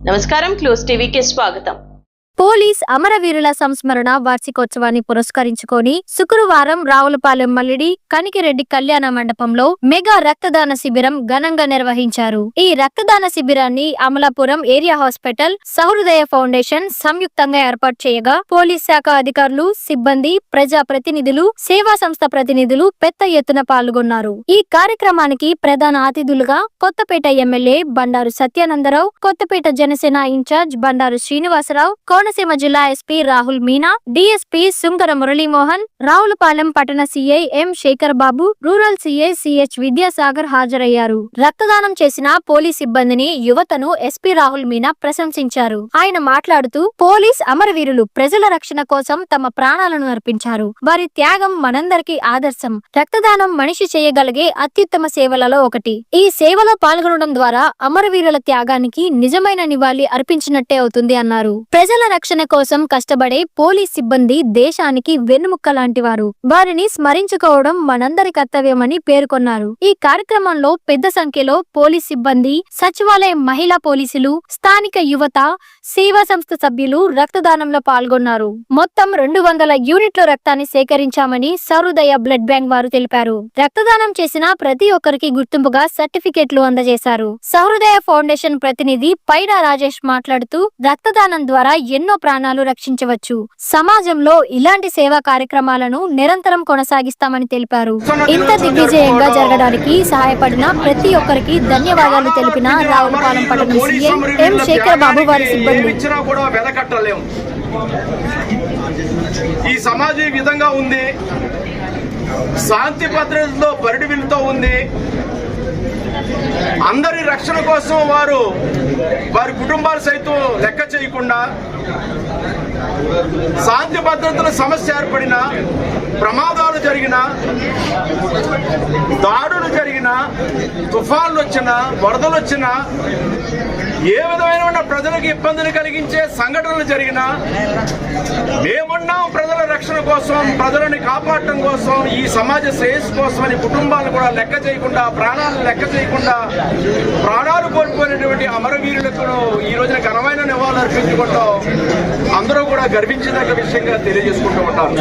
నమస్కారం క్లోజ్ టీవీకి స్వాగతం. పోలీస్ అమరవీరుల సంస్మరణ వార్షికోత్సవాన్ని పురస్కరించుకొని శుక్రవారం రావులపాలెం మల్లిడి కనికిరెడ్డి కళ్యాణ మండపంలో మెగా రక్తదాన శిబిరం ఘనంగా నిర్వహించారు. ఈ రక్తదాన శిబిరాన్ని Amalapuram area hospital Sahrudaya foundation సంయుక్తంగా ఏర్పాటు చేయగా పోలీస్ శాఖ అధికారులు సిబ్బంది ప్రజా ప్రతినిధులు సేవా సంస్థ ప్రతినిధులు పెద్ద ఎత్తున పాల్గొన్నారు. ఈ కార్యక్రమానికి ప్రధాన అతిథులుగా కొత్తపేట ఎమ్మెల్యే బండారు సత్యానందరావు కొత్తపేట జనసేన ఇన్ఛార్జ్ బండారు శ్రీనివాసరావు కోనసీమ జిల్లా ఎస్పీ రాహుల్ మీనా డిఎస్పీ సుంకర మురళీమోహన్ రావులపాలెం పట్టణ CI M Sekhar Babu rural CI CH Vidyasagar హాజరయ్యారు. రక్తదానం చేసిన పోలీస్ సిబ్బందిని యువతను ఎస్పీ రాహుల్ మీనా ప్రశంసించారు. ఆయన మాట్లాడుతూ పోలీస్ అమరవీరులు ప్రజల రక్షణ కోసం తమ ప్రాణాలను అర్పించారు. వారి త్యాగం మనందరికీ ఆదర్శం. రక్తదానం మనిషి చేయగలిగే అత్యుత్తమ సేవలలో ఒకటి. ఈ సేవలో పాల్గొనడం ద్వారా అమరవీరుల త్యాగానికి నిజమైన నివాళి అర్పించినట్టే అవుతుంది అన్నారు. ప్రజల రక్షణ కోసం కష్టపడే పోలీస్ సిబ్బంది దేశానికి వెన్నుముక్క లాంటి వారు వారిని స్మరించుకోవడం మనందరి కర్తవ్యమని పేర్కొన్నారు. ఈ కార్యక్రమంలో పెద్ద సంఖ్యలో పోలీస్ సిబ్బంది సచివాలయం మహిళా పోలీసులు స్థానిక యువత సేవా సంస్థ సభ్యులు రక్తదానంలో పాల్గొన్నారు. మొత్తం రెండు వందల యూనిట్ల రక్తాన్ని సేకరించామని సహృదయ బ్లడ్ బ్యాంక్ వారు తెలిపారు. రక్తదానం చేసిన ప్రతి ఒక్కరికి గుర్తింపుగా సర్టిఫికెట్లు అందజేశారు. సహృదయ ఫౌండేషన్ ప్రతినిధి పైడా రాజేష్ మాట్లాడుతూ రక్తదానం ద్వారా ఎన్నో ఎన్నో ప్రాణాలు రక్షించవచ్చు. సమాజంలో ఇలాంటి సేవా కార్యక్రమాలను నిరంతరం కొనసాగిస్తామని తెలిపారు. ఇంత దిగ్విజయంగా జరగడానికి సహాయపడిన ప్రతి ఒక్కరికి ధన్యవాదాలు తెలిపిన రావులపాలెం పట్టణం సీఐ ఎం శేఖర్ బాబు వారి సిబ్బంది. ఈ సమాజం ఈ విధంగా ఉంది. శాంతి భద్రతలో పరిడివిలతో ఉంది. అందరి రక్షణ కోసం వారు వారి కుటుంబాలు సైతం లెక్క చేయకుండా శాంతి భద్రతల సమస్య ఏర్పడిన ప్రమాదాలు జరిగిన దాడులు జరిగిన తుఫాన్లు వచ్చిన వరదలు వచ్చినా ఏ విధమైన ప్రజలకు ఇబ్బందులు కలిగించే సంఘటనలు జరిగినా మేమున్నాం ప్రజల రక్షణ కోసం ప్రజలని కాపాడటం కోసం ఈ సమాజ శ్రేయస్సు కోసం అని కుటుంబాలను కూడా లెక్క చేయకుండా ప్రాణాలను లెక్క చేయకుండా ప్రాణాలు కోల్పోయినటువంటి అమరవీరులకు ఈ రోజున ఘనమైన నివాళులు అర్పించుకుంటాం అందరూ కూడా గర్వించదగ్గ విషయంగా తెలియజేసుకుంటూ ఉంటారు.